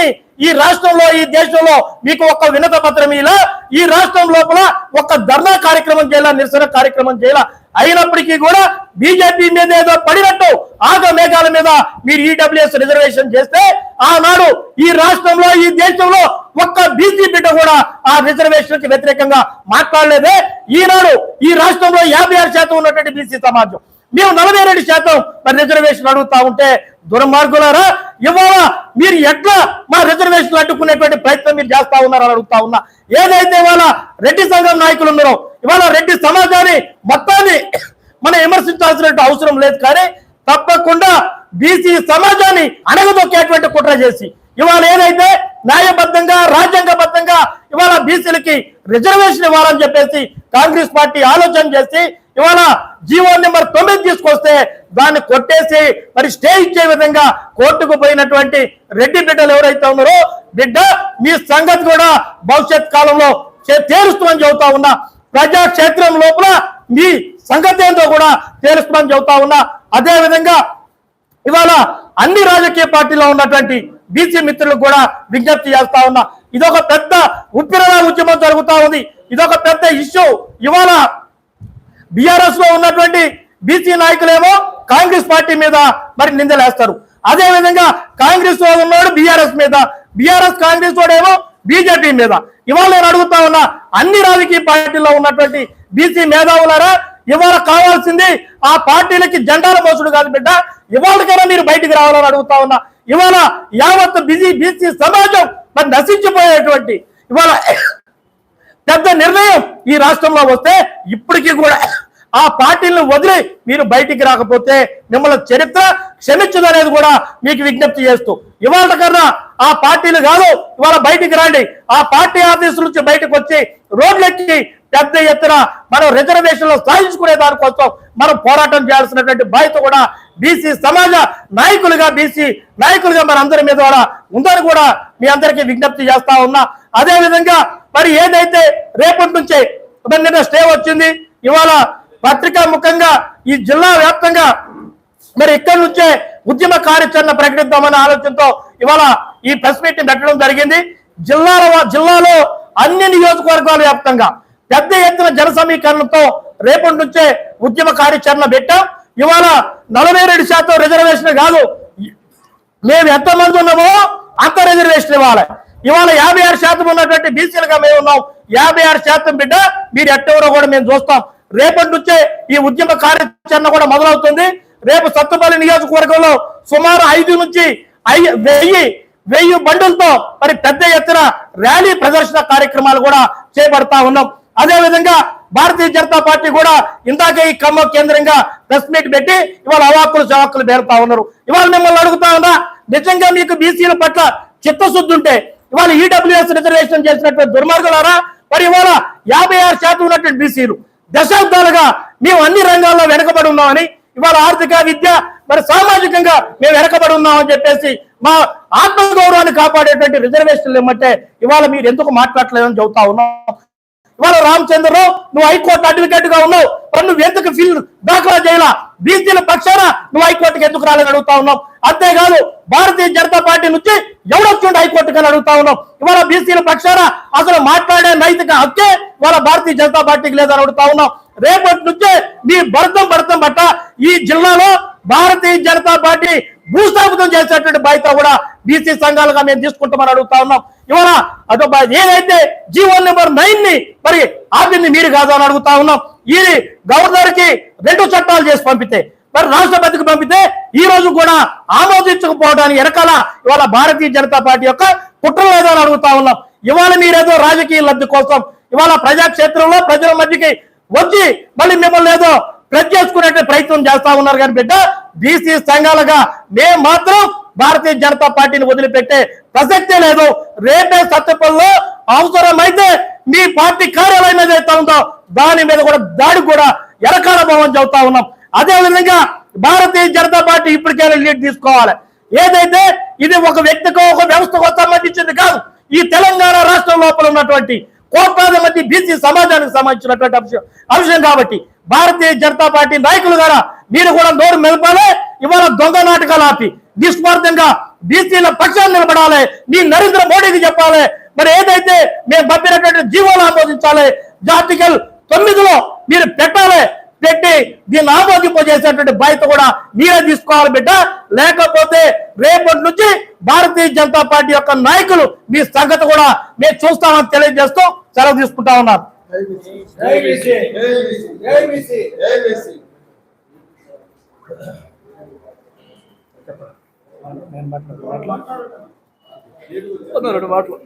బీసీని ఈ రాష్ట్రంలో ఈ దేశంలో మీకు ఒక వినత పత్రం ఇలా ఈ రాష్ట్రం లోపల ఒక ధర్నా కార్యక్రమం చేయాల నిరసన కార్యక్రమం చేయాల? అయినప్పటికీ కూడా బీజేపీ మీద ఏదో పడినట్టు ఆగ మేఘాల మీద మీరు ఈడబ్ల్యూఎస్ రిజర్వేషన్ చేస్తే ఆనాడు ఈ రాష్ట్రంలో ఈ దేశంలో ఒక్క బీసీ బిడ్డ కూడా ఆ రిజర్వేషన్కి వ్యతిరేకంగా మాట్లాడలేదే. ఈనాడు ఈ రాష్ట్రంలో యాభై ఆరు శాతం ఉన్నటువంటి బీసీ సమాజం. మేము నలభై రెండు శాతం రిజర్వేషన్ అడుగుతా ఉంటే దుర్మార్గులారా? ఇవాళ మీరు ఎట్లా మా రిజర్వేషన్ అడ్డుకునేటువంటి ప్రయత్నం మీరు చేస్తా ఉన్నారని అడుగుతా ఉన్నా. ఏదైతే ఇవాళ రెడ్డి సంఘం నాయకులు ఉన్నారో ఇవాళ రెడ్డి సమాజాన్ని మొత్తాన్ని మనం విమర్శించాల్సిన అవసరం లేదు కానీ తప్పకుండా బీసీ సమాజాన్ని అణగదొక్కేటువంటి కుట్ర చేసి ఇవాళ ఏదైతే న్యాయబద్ధంగా రాజ్యాంగబద్ధంగా ఇవాళ బీసీలకి రిజర్వేషన్ ఇవ్వాలని చెప్పేసి కాంగ్రెస్ పార్టీ ఆలోచన చేసి ఇవాళ జీవో నెంబర్ తొమ్మిది తీసుకొస్తే దాన్ని కొట్టేసి మరి స్టే ఇచ్చే విధంగా కోర్టుకు పోయినటువంటి రెడ్డి బిడ్డలు ఎవరైతే ఉన్నారో బిడ్డ మీ సంగతి కూడా భవిష్యత్ కాలంలో చే- చెబుతా ఉన్నా. ప్రజాక్షేత్రం లోపల మీ సంగతి ఏంటో కూడా తేలుస్తుందని చెబుతా ఉన్నా. అదే విధంగా ఇవాళ అన్ని రాజకీయ పార్టీలో ఉన్నటువంటి బీసీ మిత్రులకు కూడా విజ్ఞప్తి చేస్తా ఉన్నా. ఇదొక పెద్ద ఉప్పిరల ఉద్యమం జరుగుతా ఉంది. ఇదొక పెద్ద ఇష్యూ. ఇవాళ బీఆర్ఎస్లో ఉన్నటువంటి బీసీ నాయకులేమో కాంగ్రెస్ పార్టీ మీద మరి నిందలేస్తారు. అదే విధంగా కాంగ్రెస్లో ఉన్నాడు బీఆర్ఎస్ మీద బీఆర్ఎస్ కాంగ్రెస్ వాడేమో బీజేపీ మీద. ఇవాళ నేను అడుగుతా ఉన్నా అన్ని రాజకీయ పార్టీల్లో ఉన్నటువంటి బీసీ మేధావులారా ఇవాళ కావాల్సింది ఆ పార్టీలకి జెండాల మోసుడు కాదు బిడ్డ. ఇవాళకైనా మీరు బయటికి రావాలని అడుగుతా ఉన్నా ఇవాళ యావత్ బిజీ బీసీ సమాజం మరి నశించిపోయేటువంటి ఇవాళ పెద్ద నిర్ణయం ఈ రాష్ట్రంలో వస్తే ఇప్పటికీ కూడా ఆ పార్టీలను వదిలి మీరు బయటికి రాకపోతే మిమ్మల్ని చరిత్ర క్షమించదనేది కూడా మీకు విజ్ఞప్తి చేస్తూ ఇవాళ కన్నా ఆ పార్టీలు కాదు ఇవాళ బయటికి రండి. ఆ పార్టీ ఆఫీసు నుంచి బయటకు వచ్చి రోడ్లెక్కి పెద్ద ఎత్తున మనం రిజర్వేషన్లు సాధించుకునే దానికోసం మనం పోరాటం చేయాల్సినటువంటి బాధ్యత కూడా బీసీ సమాజ నాయకులుగా బీసీ నాయకులుగా మన అందరి మీద కూడా ఉందని కూడా మీ అందరికీ విజ్ఞప్తి చేస్తా ఉన్నా. అదేవిధంగా మరి ఏదైతే రేపటి నుంచే నిన్న స్టే వచ్చింది ఇవాళ పత్రికా ముఖంగా ఈ జిల్లా వ్యాప్తంగా మరి ఇక్కడి నుంచే ఉద్యమ కార్యాచరణ ప్రకటిద్దామన్న ఆలోచనతో ఇవాళ ఈ ప్రెస్ మీట్ పెట్టడం జరిగింది. జిల్లాల జిల్లాలో అన్ని నియోజకవర్గాల వ్యాప్తంగా పెద్ద ఎత్తున జన సమీకరణతో రేపటి నుంచే ఉద్యమ కార్యాచరణ పెట్టాం. ఇవాళ నలభై రెండు శాతం రిజర్వేషన్ కాదు. మేము ఎంతమంది ఉన్నామో అంత రిజర్వేషన్ ఇవ్వాలి. ఇవాళ యాభై ఆరు శాతం ఉన్నటువంటి బీసీలుగా మేము ఉన్నాం. యాభై ఆరు శాతం బిడ్డ మీరు ఎట్టెవరో కూడా మేము చూస్తాం. రేపటి నుంచే ఈ ఉద్యమ కార్యాచరణ కూడా మొదలవుతుంది. రేపు సత్తుపల్లి నియోజకవర్గంలో సుమారు ఐదు నుంచి ఐ- వెయ్యి వెయ్యి బండులతో మరి పెద్ద ఎత్తున ర్యాలీ ప్రదర్శన కార్యక్రమాలు కూడా చేపడతా ఉన్నాం. అదే విధంగా భారతీయ జనతా పార్టీ కూడా ఇందాక ఈ ఖమ్మం కేంద్రంగా ప్రెస్ మీట్ పెట్టి ఇవాళ అవాక్కులు చవాక్కులు పేరుతా ఉన్నారు. ఇవాళ మిమ్మల్ని అడుగుతా ఉన్నా నిజంగా మీకు బీసీల పట్ల చిత్తశుద్ధి ఉంటే ఇవాళ ఈడబ్ల్యూఎస్ రిజర్వేషన్ చేసినటువంటి దుర్మార్గులారా మరి ఇవాళ యాభై ఆరు శాతం ఉన్నటువంటి బీసీలు దశాబ్దాలుగా మేము అన్ని రంగాల్లో వెనకబడి ఉన్నామని ఇవాళ ఆర్థిక విద్య మరి సామాజికంగా మేము వెనకబడి ఉన్నామని చెప్పేసి మా ఆత్మగౌరవాన్ని కాపాడేటువంటి రిజర్వేషన్లు ఏమంటే ఇవాళ మీరు ఎందుకు మాట్లాడలేదని చెబుతా ఉన్నాం. ఇవాళ రామచంద్రరావు నువ్వు హైకోర్టు అడ్వకేట్గా ఉన్నావు. మరి నువ్వు ఎందుకు ఫీల్ దాఖలా చేయాల? బీసీల పక్షాన నువ్వు హైకోర్టుకి ఎందుకు రాలని అడుగుతా ఉన్నావు? అంతేకాదు భారతీయ జనతా పార్టీ నుంచి ఎవడొచ్చిండు హైకోర్టు కానీ అడుగుతా ఉన్నాం ఇవాళ బీసీల పక్షాన అసలు మాట్లాడే నైతిక హక్కే ఇవాళ భారతీయ జనతా పార్టీకి లేదని అడుగుతా ఉన్నాం రేపటి నుంచే మీ భరతం భరతం బట్ట ఈ జిల్లాలో భారతీయ జనతా పార్టీ భూస్థాపితం చేసేటువంటి బాధ్యత కూడా బీసీ సంఘాలుగా మేము తీసుకుంటామని అడుగుతా ఉన్నాం. ఇవాళ అటు ఏదైతే జీవో నెంబర్ నైన్ని మరి ఆపింది మీరు కాదు అని అడుగుతా ఉన్నాం. ఇది గవర్నర్కి రెండు చట్టాలు చేసి పంపితే మరి రాష్ట్రపతికి పంపితే ఈ రోజు కూడా ఆమోదించకపోవడానికి వెనకాల ఇవాళ భారతీయ జనతా పార్టీ యొక్క కుట్ర లేదో అని అడుగుతా ఉన్నాం. ఇవాళ మీరేదో రాజకీయ లబ్ధి కోసం ఇవాళ ప్రజాక్షేత్రంలో ప్రజల మధ్యకి వచ్చి మళ్ళీ మిమ్మల్ని ఏదో ప్రెస్ చేసుకునే ప్రయత్నం చేస్తా ఉన్నారు కానీ బిడ్డ బీసీ సంఘాలుగా మేము మాత్రం భారతీయ జనతా పార్టీని వదిలిపెట్టే ప్రసక్తే లేదు. రేపే సత్యపల్లో అవసరమైతే మీ పార్టీ కార్యాలయం ఏదైతే ఉందో దాని మీద కూడా దాడి కూడా ఎరకాల భవన్ చెబుతా ఉన్నాం. అదే విధంగా భారతీయ జనతా పార్టీ ఇప్పటికైనా లీడ్ తీసుకోవాలి. ఏదైతే ఇది ఒక వ్యక్తికో ఒక వ్యవస్థకో సంబంధించింది కాదు. ఈ తెలంగాణ రాష్ట్రం లోపల ఉన్నటువంటి కోట్లాది మంది బీసీ సమాజానికి సంబంధించినటువంటి అంశం అంశం కాబట్టి భారతీయ జనతా పార్టీ నాయకులు గారా మీరు కూడా నోరు మెలపాలి ఇవాళ దొంగ నాటకాలు ఆపి నిస్వార్థంగా బీసీల పక్షాన్ని నిలబడాలి. మీ నరేంద్ర మోడీకి చెప్పాలి. మరి ఏదైతే మేము పంపినటువంటి జీవోలు ఆమోదించాలి ఆర్టికల్ తొమ్మిదిలో మీరు పెట్టాలి. పెట్టి దీన్ని ఆమోదింపజేసేటువంటి బాధ్యత కూడా మీరే తీసుకోవాలి బిడ్డ. లేకపోతే రేపటి నుంచి భారతీయ జనతా పార్టీ యొక్క నాయకులు మీ సంగతి కూడా మేము చూస్తామని తెలియజేస్తూ సెలవు తీసుకుంటా ఉన్నారు. జై బీసీ జై బీసీ జై బీసీ రెండు మాటలు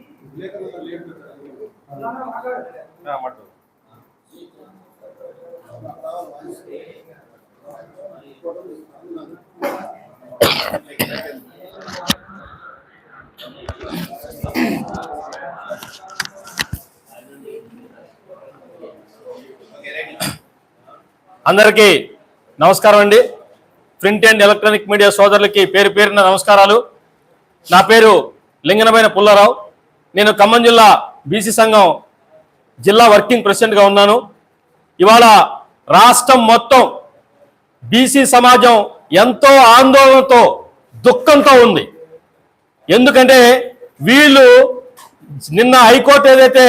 అందరికీ నమస్కారం అండి. ప్రింట్ అండ్ ఎలక్ట్రానిక్ మీడియా సోదరులకి పేరు పేరున నమస్కారాలు. నా పేరు లింగనమైన పుల్లారావు. నేను ఖమ్మం జిల్లా బీసీ సంఘం జిల్లా వర్కింగ్ ప్రెసిడెంట్గా ఉన్నాను. ఇవాళ రాష్ట్రం మొత్తం బీసీ సమాజం ఎంతో ఆందోళనతో దుఃఖంతో ఉంది. ఎందుకంటే వీళ్ళు నిన్న హైకోర్టు ఏదైతే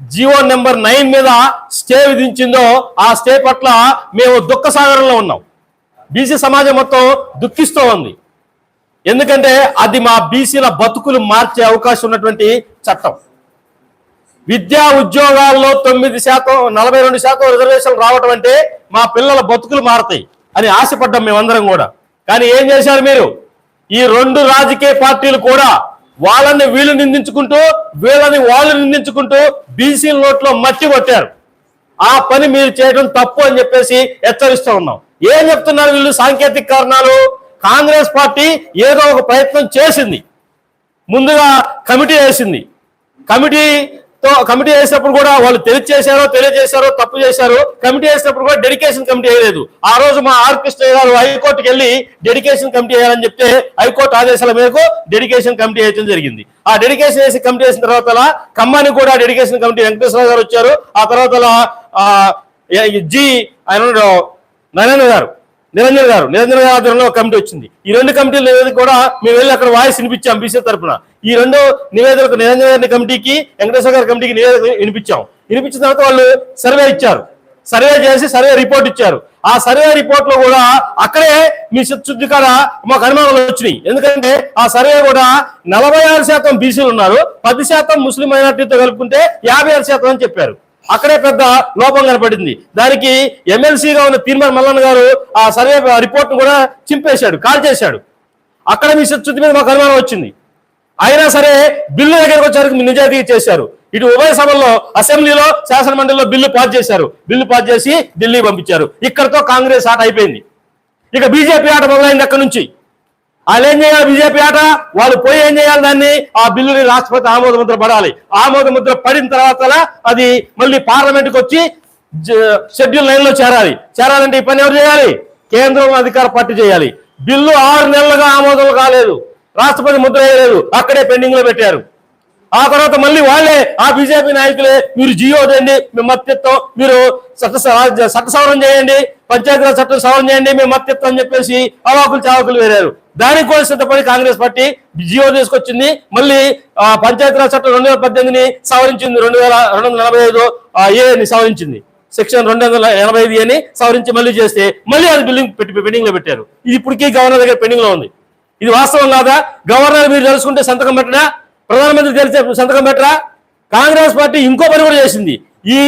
జియో నెంబర్ నైన్ మీద స్టే విధించిందో ఆ స్టే పట్ల మేము దుఃఖ సాగరంలో ఉన్నాం. బీసీ సమాజం మొత్తం దుఃఖిస్తూ ఉంది. ఎందుకంటే అది మా బీసీల బతుకులు మార్చే అవకాశం ఉన్నటువంటి చట్టం. విద్యా ఉద్యోగాల్లో తొమ్మిది శాతం నలభై రెండు శాతం రిజర్వేషన్ రావటం అంటే మా పిల్లల బతుకులు మారతాయి అని ఆశపడ్డాం మేమందరం కూడా. కానీ ఏం చేశారు మీరు? ఈ రెండు రాజకీయ పార్టీలు కూడా వాళ్ళని వీళ్ళు నిందించుకుంటూ వీళ్ళని వాళ్ళు నిందించుకుంటూ బీసీ నోట్లో మట్టి కొట్టారు. ఆ పని మీరు చేయడం తప్పు అని చెప్పేసి హెచ్చరిస్తూ ఉన్నాం. ఏం చెప్తున్నారు వీళ్ళు సాంకేతిక కారణాలు? కాంగ్రెస్ పార్టీ ఏదో ఒక ప్రయత్నం చేసింది. ముందుగా కమిటీ వేసింది. కమిటీ తో కమిటీ వేసినప్పుడు కూడా వాళ్ళు తెలియచేశారో తెలియజేశారో తప్పు చేశారో కమిటీ వేసినప్పుడు కూడా డెడికేషన్ కమిటీ వేయలేదు. ఆ రోజు మా ఆర్ కృష్ణ గారు హైకోర్టుకి వెళ్ళి డెడికేషన్ కమిటీ వేయాలని చెప్తే హైకోర్టు ఆదేశాల మేరకు డెడికేషన్ కమిటీ వేయడం జరిగింది. ఆ డెడికేషన్ వేసి కమిటీ వేసిన తర్వాత ఖమ్మానికి కూడా డెడికేషన్ కమిటీ వెంకటేశ్వర గారు వచ్చారు. ఆ తర్వాత జి ఆయన నరేంద్ర గారు నిరంజన్ గారు నిరంజన్ గారి ఆధ్వర్యంలో కమిటీ వచ్చింది. ఈ రెండు కమిటీలు కూడా మేము వెళ్ళి అక్కడ వాయిస్ వినిపించాం బీసీ తరఫున. ఈ రెండు నివేదికలకు నిరంజన గారి కమిటీకి వెంకటేశ్వర గారి కమిటీకి నివేదిక వినిపించాం. వినిపించిన తర్వాత వాళ్ళు సర్వే ఇచ్చారు. సర్వే చేసి సర్వే రిపోర్ట్ ఇచ్చారు. ఆ సర్వే రిపోర్ట్లో కూడా అక్కడే మీ శుద్ధి కాడ మాకు అనుమానాలు వచ్చినాయి. ఎందుకంటే ఆ సర్వే కూడా నలభై ఆరు శాతం బీసీలు ఉన్నారు. పది శాతం ముస్లిం మైనార్టీతో కలుపుకుంటే యాభై ఆరు శాతం అని చెప్పారు. అక్కడే పెద్ద లోపం కనపడింది. దానికి ఎమ్మెల్సీగా ఉన్న తీర్మాన్ మల్లన్న గారు ఆ సర్వే రిపోర్ట్ కూడా చింపేశాడు కాల్ చేశాడు అక్కడ మీ శుద్ధి మీద మాకు అనుమానం వచ్చింది. అయినా సరే బిల్లు దగ్గరకు వచ్చేసరికి నిజాయితీ చేశారు. ఇటు ఉభయ సభల్లో అసెంబ్లీలో శాసనమండలిలో బిల్లు పాస్ చేశారు. బిల్లు పాస్ చేసి ఢిల్లీ పంపించారు. ఇక్కడతో కాంగ్రెస్ ఆట అయిపోయింది. ఇక బీజేపీ ఆట మొదలైంది అక్కడ నుంచి. వాళ్ళు ఏం చేయాలి? బీజేపీ ఆట? వాళ్ళు పోయి ఏం చేయాలి దాన్ని? ఆ బిల్లుని రాష్ట్రపతి ఆమోద ముద్ర పడాలి. ఆమోద ముద్ర పడిన తర్వాత అది మళ్ళీ పార్లమెంట్కి వచ్చి షెడ్యూల్ లైన్లో చేరాలి. చేరాలంటే ఈ పని ఎవరు చేయాలి? కేంద్రం అధికార పార్టీ చేయాలి. బిల్లు ఆరు నెలలుగా ఆమోదం కాలేదు. రాష్ట్రపతి ముద్ర వేయలేదు. అక్కడే పెండింగ్లో పెట్టారు. ఆ తర్వాత మళ్ళీ వాళ్ళే ఆ బీజేపీ నాయకులే మీరు జియో చేయండి మేము మద్దతిస్తాం మీరు చట్ట చట్ట సవరణ చేయండి పంచాయతీరాజ్ చట్టం సవరణ చేయండి మేము మద్దతిస్తాం అని చెప్పేసి అవాకులు చావకులు వేరారు. దానికి కూడా సిద్ధపడి కాంగ్రెస్ పార్టీ జియో తీసుకొచ్చింది. మళ్ళీ ఆ, పంచాయతీరాజ్ చట్టం రెండు వేల పద్దెనిమిదిని సవరించింది. రెండు వేల రెండు వందల నలభై ఐదు ఏని సవరించింది. సెక్షన్ రెండు వందల ఎనభై ఐదు అని సవరించి మళ్ళీ చేస్తే మళ్ళీ అది బిల్డింగ్ పెట్టి పెండింగ్లో పెట్టారు. ఇది ఇప్పటికీ గవర్నర్ దగ్గర పెండింగ్లో ఉంది. ఇది వాస్తవం కాదా? గవర్నర్ మీరు తెలుసుకుంటే సంతకం పెట్టడా? ప్రధానమంత్రి తెలిసే సంతకం పెట్టరా? కాంగ్రెస్ పార్టీ ఇంకో పని కూడా చేసింది. ఈ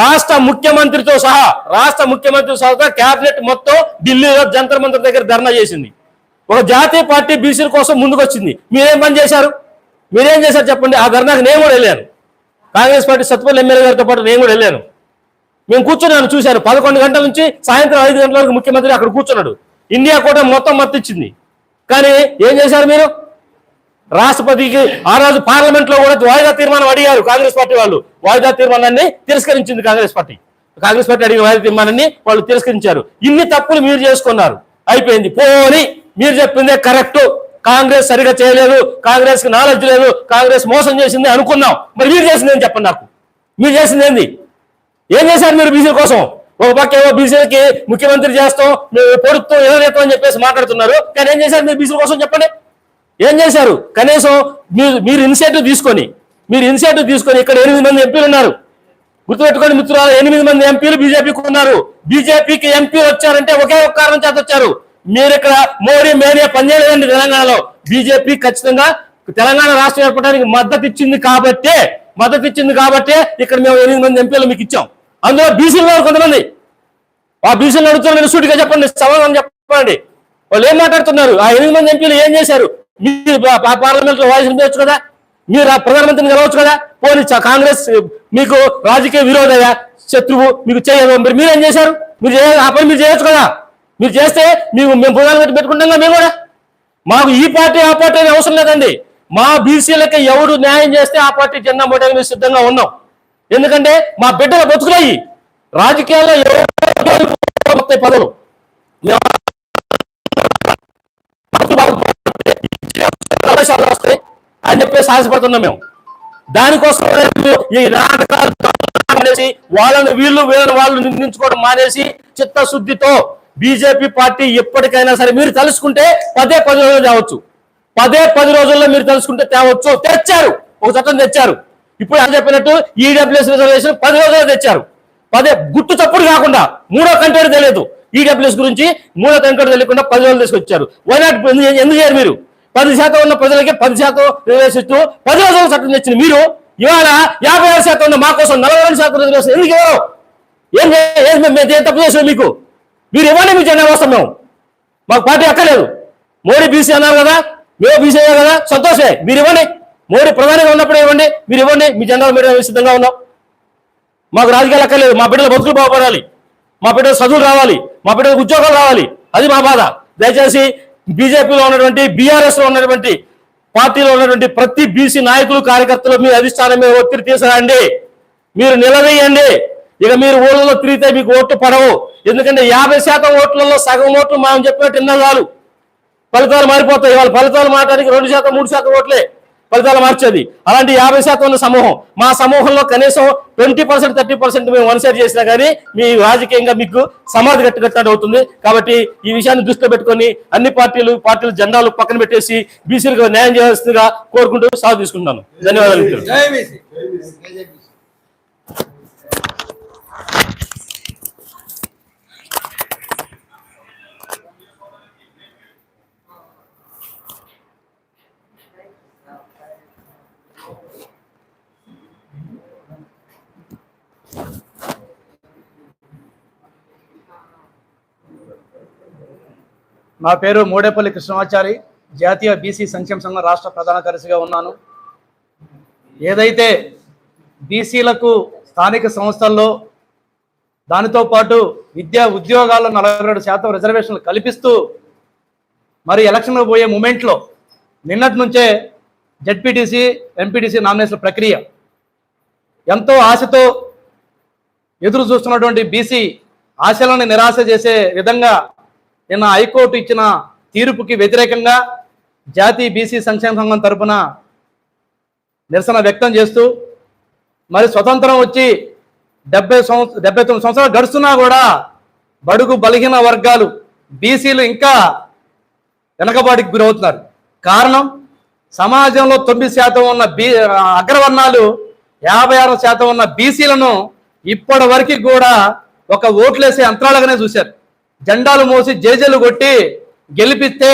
రాష్ట్ర ముఖ్యమంత్రితో సహా రాష్ట్ర ముఖ్యమంత్రితో సహా కేబినెట్ మొత్తం ఢిల్లీలో జంతర్ మంత్రి దగ్గర ధర్నా చేసింది. ఒక జాతీయ పార్టీ బీసీల కోసం ముందుకొచ్చింది. మీరేం పని చేశారు? మీరేం చేశారు చెప్పండి. ఆ ధర్నాకి నేను కూడా వెళ్ళాను. కాంగ్రెస్ పార్టీ సత్పల్లి ఎమ్మెల్యే గారితో పాటు నేను కూడా వెళ్ళాను. మేము కూర్చున్నాను చూశాను పదకొండు గంటల నుంచి సాయంత్రం ఐదు గంటల వరకు ముఖ్యమంత్రి అక్కడ కూర్చున్నాడు. ఇండియా కూడా మొత్తం మత్తిచ్చింది కానీ ఏం చేశారు మీరు? రాష్ట్రపతికి ఆ రోజు పార్లమెంట్లో కూడా వాయిదా తీర్మానం అడిగారు కాంగ్రెస్ పార్టీ వాళ్ళు. వాయిదా తీర్మానాన్ని తిరస్కరించింది కాంగ్రెస్ పార్టీ. కాంగ్రెస్ పార్టీ అడిగిన వాయిదా తీర్మానాన్ని వాళ్ళు తిరస్కరించారు. ఇన్ని తప్పులు మీరు చేసుకున్నారు. అయిపోయింది. పోని మీరు చెప్పిందే కరెక్ట్. కాంగ్రెస్ సరిగా చేయలేదు. కాంగ్రెస్కి నాలెడ్జ్ లేదు. కాంగ్రెస్ మోసం చేసింది అనుకున్నాం. మరి మీరు చేసింది ఏం చెప్పండి నాకు? మీరు చేసింది ఏంది? ఏం చేశారు మీరు బీసీల కోసం? ఒక పక్క ఏమో బీసీలకి ముఖ్యమంత్రి చేస్తాం మేము పొడుస్తాం ఎదురేస్తాం అని చెప్పేసి మాట్లాడుతున్నారు. కానీ ఏం చేశారు మీరు బీసీల కోసం చెప్పండి? ఏం చేశారు? కనీసం మీరు మీరు ఇనిషియేటివ్ తీసుకొని మీరు ఇనిషియేటివ్ తీసుకొని ఇక్కడ ఎనిమిది మంది ఎంపీలు ఉన్నారు. గుర్తుపెట్టుకోండి మిత్రులు ఎనిమిది మంది ఎంపీలు బీజేపీకి ఉన్నారు. బీజేపీకి ఎంపీలు వచ్చారంటే ఒకే ఒక కారణం చేత వచ్చారు. మీరు ఇక్కడ మోడీ మేనే పనిచేయలేదండి తెలంగాణలో. బీజేపీ ఖచ్చితంగా తెలంగాణ రాష్ట్రం ఏర్పడడానికి మద్దతు ఇచ్చింది కాబట్టే మద్దతు ఇచ్చింది కాబట్టే ఇక్కడ మేము ఎనిమిది మంది ఎంపీలు మీకు ఇచ్చాం. అందులో బీసీలో కొంతమంది. ఆ బీసీలు అడుగుతున్నారు సూటిగా చెప్పండి సమాధానం చెప్పండి. వాళ్ళు ఏం మాట్లాడుతున్నారు? ఆ ఎనిమిది మంది ఎంపీలు ఏం చేశారు? మీరు పార్లమెంట్లో వాయిస్ వినిపించచ్చు కదా? మీరు ఆ ప్రధానమంత్రిని కలవచ్చు కదా? పోనీ కాంగ్రెస్ మీకు రాజకీయ విరోధయ శత్రువు మీకు చేయదు. మరి మీరేం చేశారు? మీరు చేయ- ఆ పని మీరు చేయొచ్చు కదా? మీరు చేస్తే మీకు మేము ప్రధానమంత్రి పెట్టుకుంటాం కదా మేము కూడా? మాకు ఈ పార్టీ ఆ పార్టీ అవసరం లేదండి. మా బీసీలకి ఎవరు న్యాయం చేస్తే ఆ పార్టీ జెండా మోటానికి సిద్ధంగా ఉన్నాం. ఎందుకంటే మా బిడ్డల బతుకులయ్యి. రాజకీయాల్లో వస్తాయి పదవులు? వస్తాయి అని చెప్పేసి ఆశపడుతున్నాం మేము. దానికోసం ఈ నాటకాలు మానేసి వాళ్ళని వీళ్ళు వీళ్ళని వాళ్ళు నిందించుకోవడం మానేసి చిత్తశుద్ధితో బీజేపీ పార్టీ ఎప్పటికైనా సరే మీరు తలుసుకుంటే పదే పది రోజులు తేవచ్చు. పదే పది రోజుల్లో మీరు తలుసుకుంటే తేవచ్చు. తెచ్చారు. ఒక చట్టం తెచ్చారు. ఇప్పుడు అని చెప్పినట్టు ఈడబ్ల్యూఎస్ రిజర్వేషన్ పది రోజుల్లో తెచ్చారు. పదే గుట్టు తప్పుడు కాకుండా మూడో కంటోడు తెలియదు. ఈడబ్ల్యూఎస్ గురించి మూడో కంటోడు తెలియకుండా పది రోజులు తీసుకొచ్చారు. వైనాట్ ఎందుకు చేయరు మీరు? పది శాతం ఉన్న ప్రజలకి పది శాతం రిజర్వేషన్ ఇస్తూ పది రోజుల చట్టం తెచ్చిన మీరు ఇవాళ యాభై ఆరు శాతం ఉన్న మా కోసం నలభై రెండు శాతం రిజర్వేషన్ ఎందుకు ఇవ్వరు? ఏం చే- మేము తప్పు చేసాం మీకు? మీరు ఇవ్వండి మీ జెండా వస్తాం మేము. మాకు పార్టీ అక్కలేదు మోడీ బీసీ అన్నారు కదా మేము బీసీ అయ్యారు కదా సంతోషే మీరు ఇవ్వండి. మోడీ ప్రధానిగా ఉన్నప్పుడు ఇవ్వండి మీరు ఇవ్వండి మీ జనరల్ మీరు సిద్ధంగా ఉన్నాం. మాకు రాజకీయాలు అక్కర్లేదు మా బిడ్డల బతుకులు బాగుపడాలి. మా బిడ్డల చదువులు రావాలి మా బిడ్డలకు ఉద్యోగాలు రావాలి. అది మా బాధ. దయచేసి బీజేపీలో ఉన్నటువంటి బీఆర్ఎస్లో ఉన్నటువంటి పార్టీలో ఉన్నటువంటి ప్రతి బీసీ నాయకులు కార్యకర్తలు మీ అధిష్టానం మీద ఒత్తిడి తీసుకురండి మీరు నిలవేయండి ఇక మీరు ఊళ్ళలో తిరిగితే మీకు ఓట్లు పడవు. ఎందుకంటే యాభై శాతం ఓట్లలో సగం ఓట్లు మనం చెప్పినట్టు విన్నా చాలు. ఫలితాలు మారిపోతాయి. వాళ్ళ ఫలితాలు మారడానికి రెండు శాతం మూడు శాతం ఓట్లే. ఫలితాలు మార్చేది. అలాంటి యాభై శాతం ఉన్న సమూహం మా సమూహంలో కనీసం ట్వంటీ పర్సెంట్ థర్టీ పర్సెంట్ మేము వన్ సైడ్ చేసినా కానీ మీ రాజకీయంగా మీకు సమాధి కట్టుకట్టాడు అవుతుంది. కాబట్టి ఈ విషయాన్ని దృష్టిలో పెట్టుకొని అన్ని పార్టీలు పార్టీలు జెండాలు పక్కన పెట్టేసి బీసీలకు న్యాయం చేయాల్సిందిగా కోరుకుంటూ సాగు తీసుకుంటాను ధన్యవాదాలు నా పేరు మూడేపల్లి కృష్ణమాచారి జాతీయ బీసీ సంక్షేమ సంఘం రాష్ట్ర ప్రధాన కార్యదర్శిగా ఉన్నాను. ఏదైతే బీసీలకు స్థానిక సంస్థల్లో దానితో పాటు విద్యా ఉద్యోగాల్లో నలభై రెండు శాతం రిజర్వేషన్లు కల్పిస్తూ మరి ఎలక్షన్లు పోయే మూమెంట్లో నిన్నటి నుంచే జడ్పీటీసీ ఎంపీటీసీ నామినేషన్ ప్రక్రియ ఎంతో ఆశతో ఎదురు చూస్తున్నటువంటి బీసీ ఆశలను నిరాశ చేసే విధంగా నిన్న హైకోర్టు ఇచ్చిన తీర్పుకి వ్యతిరేకంగా జాతీయ బీసీ సంక్షేమ సంఘం తరపున నిరసన వ్యక్తం చేస్తూ మరి స్వతంత్రం వచ్చి డెబ్బై సంవత్సరం డెబ్బై తొమ్మిది సంవత్సరాలు గడుస్తున్నా కూడా బడుగు బలహీన వర్గాలు బీసీలు ఇంకా వెనకబాటికి గురవుతున్నారు. కారణం సమాజంలో తొమ్మిది శాతం ఉన్న బీ అగ్రవర్ణాలు యాభై ఆరు శాతం ఉన్న బీసీలను ఇప్పటి వరకు కూడా ఒక ఓట్లేసే యంత్రాలుగానే చూశారు. జెండాలు మోసి జేజేలు కొట్టి గెలిపిస్తే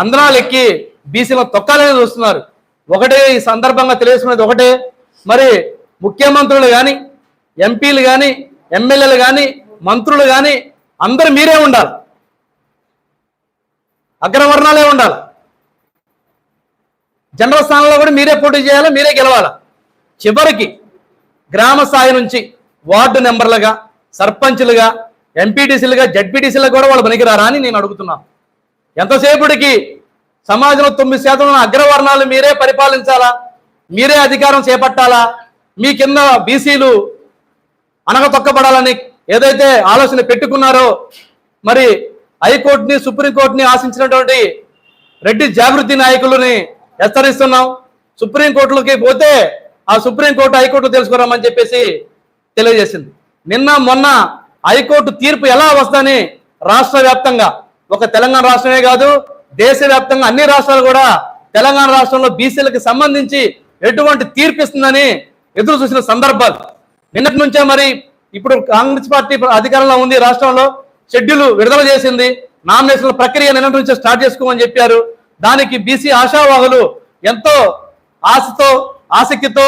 అందనాలు ఎక్కి బీసీలను తొక్కాలని చూస్తున్నారు. ఒకటే ఈ సందర్భంగా తెలియజేసుకునేది ఒకటే. మరి ముఖ్యమంత్రులు కానీ ఎంపీలు కానీ ఎమ్మెల్యేలు కానీ మంత్రులు కానీ అందరు మీరే ఉండాలి. అగ్రవర్ణాలే ఉండాలి. జనరల్ స్థానంలో కూడా మీరే పోటీ చేయాలి మీరే గెలవాలి. చివరికి గ్రామ స్థాయి నుంచి వార్డు నెంబర్లుగా సర్పంచ్లుగా ఎంపీటీసీలుగా జడ్పీటీసీలకు కూడా వాళ్ళు పనికిరారా అని నేను అడుగుతున్నాను ఎంతసేపటికి సమాజంలో తొమ్మిది శాతం ఉన్న అగ్రవర్ణాలు మీరే పరిపాలించాలా? మీరే అధికారం చేపట్టాలా? మీ కింద బీసీలు అనగతొక్కబడాలని ఏదైతే ఆలోచన పెట్టుకున్నారో మరి హైకోర్టుని సుప్రీంకోర్టుని ఆశించినటువంటి రెడ్డి జాగృతి నాయకులని హెచ్చరిస్తున్నాం. సుప్రీంకోర్టులకి పోతే ఆ సుప్రీంకోర్టు హైకోర్టు తెలుసుకురామని చెప్పేసి తెలియజేసింది. నిన్న మొన్న హైకోర్టు తీర్పు ఎలా వస్తుందని రాష్ట్ర వ్యాప్తంగా ఒక తెలంగాణ రాష్ట్రమే కాదు దేశవ్యాప్తంగా అన్ని రాష్ట్రాలు కూడా తెలంగాణ రాష్ట్రంలో బీసీలకు సంబంధించి ఎటువంటి తీర్పు ఇస్తుందని ఎదురు చూసిన సందర్భాలు. నిన్నటి నుంచే మరి ఇప్పుడు కాంగ్రెస్ పార్టీ అధికారంలో ఉంది రాష్ట్రంలో షెడ్యూల్ విడుదల చేసింది. నామినేషన్ల ప్రక్రియ నిన్నటి నుంచే స్టార్ట్ చేసుకోమని చెప్పారు. దానికి బీసీ ఆశావాహులు ఎంతో ఆశతో ఆసక్తితో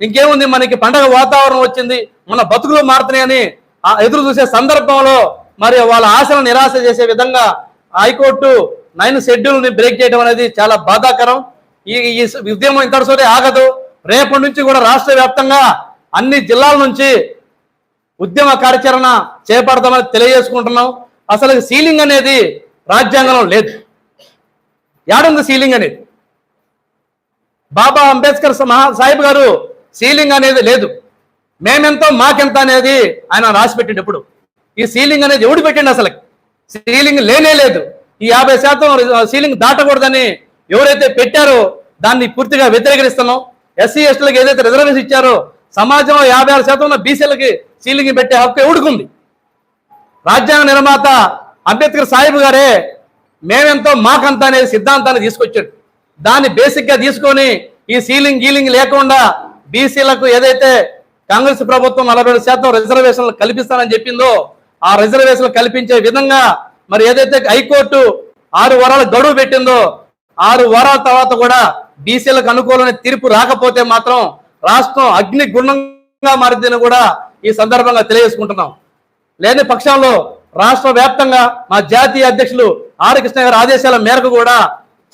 ఇంకేముంది మనకి పండగ వాతావరణం వచ్చింది మన బతుకులు మారుతున్నాయని ఎదురు చూసే సందర్భంలో మరి వాళ్ళ ఆశలను నిరాశ చేసే విధంగా హైకోర్టు నైన్ షెడ్యూల్ని బ్రేక్ చేయడం అనేది చాలా బాధాకరం. ఈ ఈ ఉద్యమం ఇంతటితోనే ఆగదు. రేపటి నుంచి కూడా రాష్ట్ర వ్యాప్తంగా అన్ని జిల్లాల నుంచి ఉద్యమ కార్యాచరణ చేపడతామని తెలియజేసుకుంటున్నాం. అసలు సీలింగ్ అనేది రాజ్యాంగంలో లేదు. ఏడుంది సీలింగ్ అనేది? బాబా అంబేద్కర్ మహా సాహిబ్ గారు సీలింగ్ అనేది లేదు. మేమెంతో మాకెంత అనేది ఆయన రాసి ఎప్పుడు ఈ సీలింగ్ అనేది ఎవడు పెట్టిండు అసలు? సీలింగ్ లేనే లేదు. ఈ యాభై శాతం సీలింగ్ దాటకూడదని ఎవరైతే పెట్టారో దాన్ని పూర్తిగా వ్యతిరేకరిస్తున్నాం. ఎస్సీ ఎస్టీలకు ఏదైతే రిజర్వేషన్ ఇచ్చారో సమాజంలో యాభై ఆరు శాతం ఉన్న బీసీలకి సీలింగ్ పెట్టే హక్కు ఎవడుకుంది? రాజ్యాంగ నిర్మాత అంబేద్కర్ సాహిబ్ గారే మేమెంతో మాకంత అనే సిద్ధాంతాన్ని తీసుకొచ్చాడు. దాన్ని బేసిక్గా తీసుకొని ఈ సీలింగ్ గీలింగ్ లేకుండా బీసీలకు ఏదైతే కాంగ్రెస్ ప్రభుత్వం నలభై శాతం రిజర్వేషన్లు కల్పిస్తానని చెప్పిందో ఆ రిజర్వేషన్లు కల్పించే విధంగా మరి ఏదైతే హైకోర్టు ఆరు వారాల గడువు పెట్టిందో ఆరు వారాల తర్వాత కూడా బీసీలకు అనుకూలమైన తీర్పు రాకపోతే మాత్రం రాష్ట్రం అగ్ని గుణంగా మారిందని కూడా ఈ సందర్భంగా తెలియజేసుకుంటున్నాం. లేని పక్షంలో రాష్ట్ర వ్యాప్తంగా మా జాతీయ అధ్యక్షులు ఆర్ కృష్ణ గారి ఆదేశాల మేరకు కూడా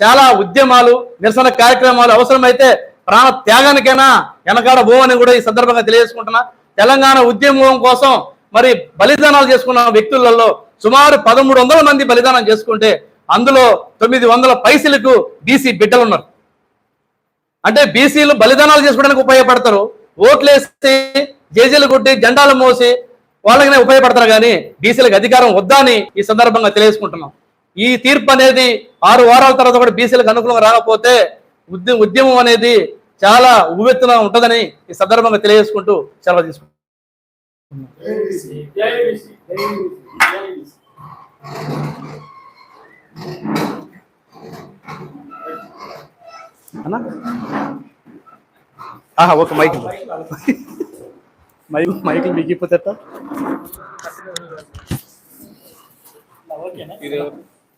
చాలా ఉద్యమాలు నిరసన కార్యక్రమాలు అవసరమైతే ప్రాణ త్యాగానికైనా వెనకాడ అని కూడా ఈ సందర్భంగా తెలియజేసుకుంటున్నా. తెలంగాణ ఉద్యమం కోసం మరి బలిదానాలు చేసుకున్న వ్యక్తులలో సుమారు పదమూడు వందల మంది బలిదానం చేసుకుంటే అందులో తొమ్మిది వందల పైసలకు బీసీ బిడ్డలు ఉన్నారు. అంటే బీసీలు బలిదానాలు చేసుకోవడానికి ఉపయోగపడతారు. ఓట్లేసి జేజీలు కొట్టి జెండాలు మోసి వాళ్ళకనే ఉపయోగపడతారు కానీ బీసీలకు అధికారం వద్దా అని ఈ సందర్భంగా తెలియజేసుకుంటున్నాం. ఈ తీర్పు అనేది ఆరు వారాల తర్వాత కూడా బీసీలకు అనుకూలంగా రాకపోతే ఉద్యమం ఉద్యమం అనేది చాలా ఉవ్వెత్తున ఉంటుందని ఈ సందర్భంగా తెలియజేసుకుంటూ సెలవు తీసుకుంటాం అన్నా ఆహా ఒక మైక్ మైక్ మైక్ బిగిపోతే ఎట్టా?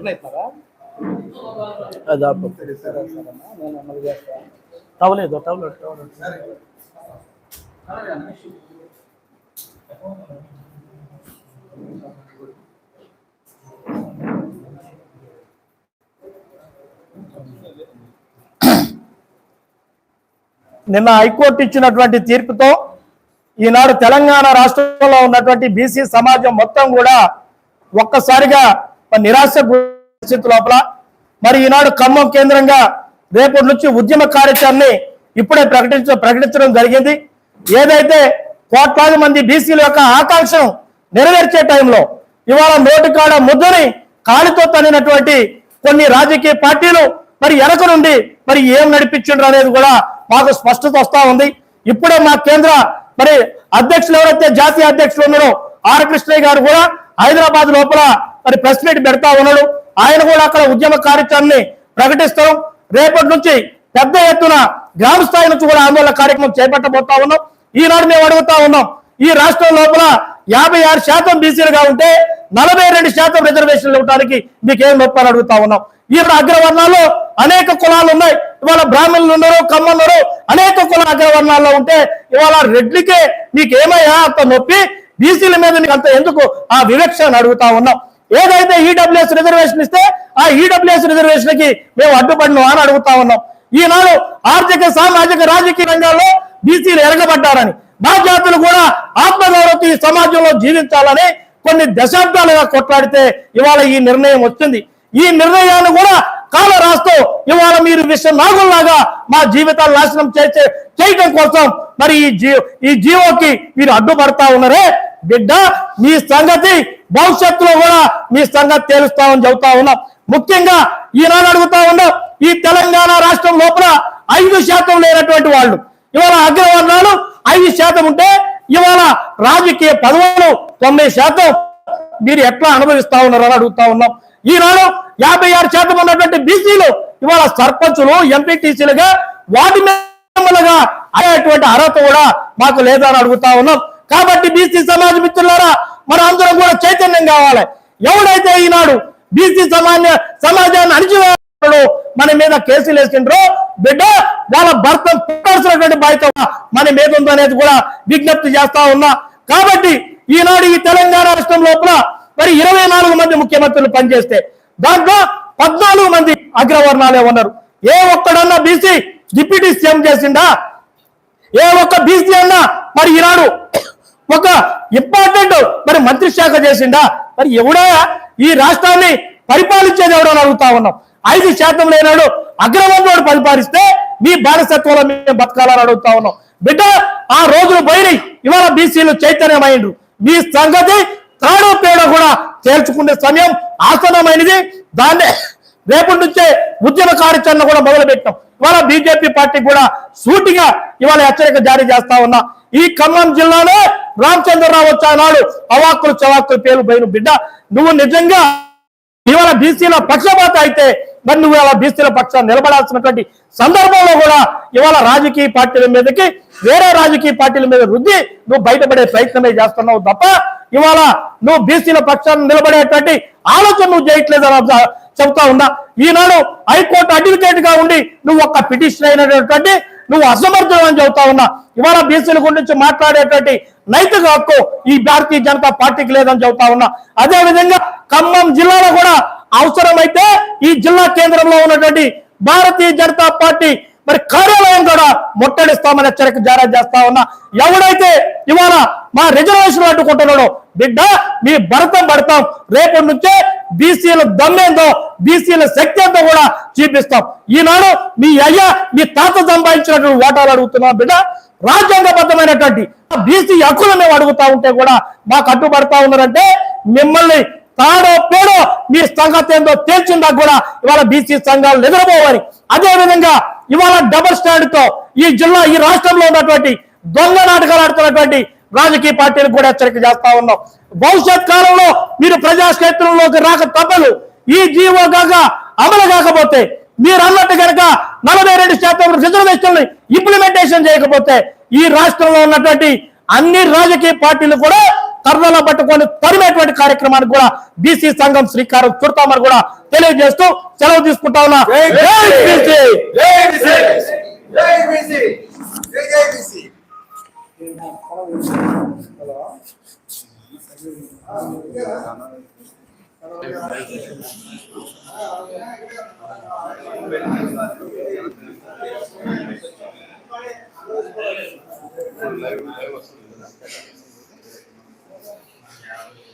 రిటర్న్ అవుతున్నారా? తవలేదు నిన్న హైకోర్టు ఇచ్చినటువంటి తీర్పుతో ఈనాడు తెలంగాణ రాష్ట్రంలో ఉన్నటువంటి బీసీ సమాజం మొత్తం కూడా ఒక్కసారిగా మరి నిరాశ పరిస్థితి లోపల మరి ఈనాడు ఖమ్మం కేంద్రంగా రేపటి నుంచి ఉద్యమ కార్యాచరణని ఇప్పుడే ప్రకటించ ప్రకటించడం జరిగింది. ఏదైతే కోట్లాది మంది బీసీల యొక్క ఆకాంక్షను నెరవేర్చే టైంలో ఇవాళ నోటికాడ ముద్దని కాలితో తనినటువంటి కొన్ని రాజకీయ పార్టీలు మరి వెనక నుండి మరి ఏం నడిపించిండ్రు అనేది కూడా మాకు స్పష్టత వస్తా ఉంది. ఇప్పుడే మా కేంద్ర మరి అధ్యక్షులు ఎవరైతే జాతీయ అధ్యక్షులు ఉన్నారో ఆర్ కృష్ణయ్య గారు కూడా హైదరాబాద్ లోపల మరి ప్రెస్ మీట్ పెడతా ఉన్నాడు. ఆయన కూడా అక్కడ ఉద్యమ కార్యక్రమాన్ని ప్రకటిస్తాం రేపటి నుంచి పెద్ద ఎత్తున గ్రామ స్థాయి నుంచి కూడా ఆందోళన కార్యక్రమం చేపట్టబోతా ఉన్నాం. ఈనాడు మేము అడుగుతా ఉన్నాం ఈ రాష్ట్రం లోపల యాభై ఆరు శాతం బీసీలుగా ఉంటే నలభై రెండు శాతం రిజర్వేషన్లు ఇవ్వడానికి మీకేం నొప్పి అడుగుతా ఉన్నాం. ఈ అగ్రవర్ణాల్లో అనేక కులాలు ఉన్నాయి. ఇవాళ బ్రాహ్మణులు ఉన్నారు కమ్మన్నారు అనేక కుల అగ్రవర్ణాల్లో ఉంటే ఇవాళ రెడ్లకే మీకేమయ్యా అంత నొప్పి? బీసీల మీద నీకు అంత ఎందుకు ఆ వివక్ష అడుగుతా ఉన్నాం. ఏదైతే ఈడబ్ల్యూఎస్ రిజర్వేషన్ ఇస్తే ఆ ఈడబ్ల్యూఎస్ రిజర్వేషన్కి మేము అడ్డుపడిన అని అడుగుతా ఉన్నాం. ఈనాడు ఆర్థిక సామాజిక రాజకీయ రంగాల్లో బీసీలు ఎరగబడ్డారని మా జాతులు కూడా ఆత్మగౌరవతో ఈ సమాజంలో జీవించాలని కొన్ని దశాబ్దాలుగా కొట్లాడితే ఇవాళ ఈ నిర్ణయం వచ్చింది. ఈ నిర్ణయాన్ని కూడా కాల రాస్తూ ఇవాళ మీరు విశ్వనాగుల్లాగా మా జీవితాలు నాశనం చేసే చేయటం కోసం మరి ఈ జీ ఈ జీవోకి మీరు అడ్డుపడతా ఉన్నారే? బిడ్డ మీ సంగతి భవిష్యత్తులో కూడా మీ సంగతి తేలుస్తామని చెబుతా ఉన్నాం. ముఖ్యంగా ఈనాడు అడుగుతా ఉన్నాం ఈ తెలంగాణ రాష్ట్రం లోపల ఐదు శాతం లేనటువంటి వాళ్ళు. ఇవాళ అగ్రవర్ణాలు ఐదు శాతం ఉంటే ఇవాళ రాజకీయ పదవులు తొమ్మిది శాతం మీరు ఎట్లా అనుభవిస్తా ఉన్నారు అడుగుతా ఉన్నాం. ఈనాడు యాభై ఆరు శాతం ఉన్నటువంటి బీసీలు ఇవాళ సర్పంచులు ఎంపీటీసీలుగా వార్డు మెంబర్లుగా అనేటువంటి అర్హత కూడా మాకు లేదని అడుగుతా ఉన్నాం. కాబట్టి బీసీ సమాజ మిత్రులారా మన అందరం కూడా చైతన్యం కావాలి. ఎవడైతే ఈనాడు బీసీ సమాజ సమాజాన్ని అణిచివేస్తాడో మన మీద కేసులు వేసిండ్రో బిడ్డ వాళ్ళ భర్త పెట్టాల్సినటువంటి బాధ్యత మన మీద ఉందనేది కూడా విజ్ఞప్తి చేస్తా ఉన్నా. కాబట్టి ఈనాడు ఈ తెలంగాణ రాష్ట్రం లోపల మరి ఇరవై నాలుగు మంది ముఖ్యమంత్రులు పనిచేస్తే దాంట్లో పద్నాలుగు మంది అగ్రవర్ణాలే ఉన్నారు. ఏ ఒక్కడన్నా బీసీ డిప్యూటీ సీఎం చేసిండా? ఏ ఒక్క బీసీ అన్నా మరి ఈనాడు ఒక ఇంపార్టెంట్. మరి మంత్రి శాఖ చేసిండా మరి ఎవడా? ఈ రాష్ట్రాన్ని పరిపాలించేది ఎవడో అడుగుతా ఉన్నాం. ఐదు శాతం లేనాడు అగ్రవర్ణుడు పరిపాలిస్తే మీ బానిసత్వంలో మేము బతకాలని అడుగుతా ఉన్నాం. బిడ్డ ఆ రోజులు పోయినాయి. ఇవాళ బీసీలు చైతన్యమైండ్రు. మీ సంగతి తాడో పేడో కూడా తేల్చుకునే సమయం ఆసనమైనది దాన్ని రేపటి నుంచే ఉద్యమ కార్యాచరణ కూడా మొదలు పెట్టాం ఇవాళ బీజేపీ పార్టీ కూడా సూటిగా ఇవాళ హెచ్చరిక జారీ చేస్తా ఉన్నా. ఈ ఖమ్మం జిల్లాలో రామచంద్రరావు వచ్చా అవాక్కులు చవాక్కులు పేరు బయలు బిడ్డ. నువ్వు నిజంగా ఇవాళ బీసీల పక్షపాత అయితే మరి నువ్వు ఇవాళ బీసీల పక్షాన్ని నిలబడాల్సినటువంటి సందర్భంలో కూడా ఇవాళ రాజకీయ పార్టీల మీదకి వేరే రాజకీయ పార్టీల మీద రుద్ది నువ్వు బయటపడే ప్రయత్నమే చేస్తున్నావు తప్ప ఇవాళ నువ్వు బీసీల పక్షాన్ని నిలబడేటువంటి ఆలోచన నువ్వు చేయట్లేదని చెబుతా ఉన్నా. ఈనాడు హైకోర్టు అడ్వకేట్గా ఉండి నువ్వు ఒక్క పిటిషన్ అయినటువంటి నువ్వు అసమర్థుడు అని చెబుతా ఉన్నా. ఇవాళ బీసీల గురించి మాట్లాడేటువంటి నైతిక హక్కు ఈ భారతీయ జనతా పార్టీకి లేదని చెబుతా ఉన్నా. అదే విధంగా ఖమ్మం జిల్లాలో కూడా అవసరమైతే ఈ జిల్లా కేంద్రంలో ఉన్నటువంటి భారతీయ జనతా పార్టీ మరి కార్యాలయం కూడా ముట్టడిస్తామని హెచ్చరిక జారీ చేస్తా ఉన్నా. ఎవడైతే ఇవాళ మా రిజర్వేషన్ అడ్డుకుంటున్నాడో బిడ్డ మీ భరతం పడతాం. రేపటి నుంచే బీసీల దమ్మేందో బీసీల శక్తి ఎంతో కూడా చూపిస్తాం. ఈనాడు మీ అయ్యా మీ తాత సంపాదించినటువంటి ఓటాలు అడుగుతున్నాం బిడ్డ. రాజ్యాంగబద్ధమైనటువంటి బీసీ హక్కులు మేము అడుగుతా ఉంటే కూడా మాకు అడ్డుపడతా ఉన్నారంటే మిమ్మల్ని తాడో పేడో మీ సంగతి ఏందో తేల్చిందా కూడా ఇవాళ బీసీ సంఘాలు నిద్రపోవాలి. అదే విధంగా ఇవాళ డబల్ స్టాండ్తో ఈ జిల్లా ఈ రాష్ట్రంలో ఉన్నటువంటి దొంగ నాటకాలు ఆడుతున్నటువంటి రాజకీయ పార్టీలు కూడా హెచ్చరిక చేస్తా ఉన్నాం. భవిష్యత్ కాలంలో మీరు ప్రజాక్షేత్రంలోకి రాక తప్పదు. ఈ జీవో కాక అమలు కాకపోతే మీరు అన్నట్టు కనుక నలభై రెండు శాతం రిజర్వేషన్లు ఇంప్లిమెంటేషన్ చేయకపోతే ఈ రాష్ట్రంలో ఉన్నటువంటి అన్ని రాజకీయ పార్టీలు కూడా కర్నూలు పట్టుకొని తరిమేటువంటి కార్యక్రమానికి కూడా బీసీ సంఘం శ్రీకారం చుడతామని కూడా తెలియజేస్తూ సెలవు తీసుకుంటా ఉన్నా. లైవ్ లైవ్ వస్తుంది out.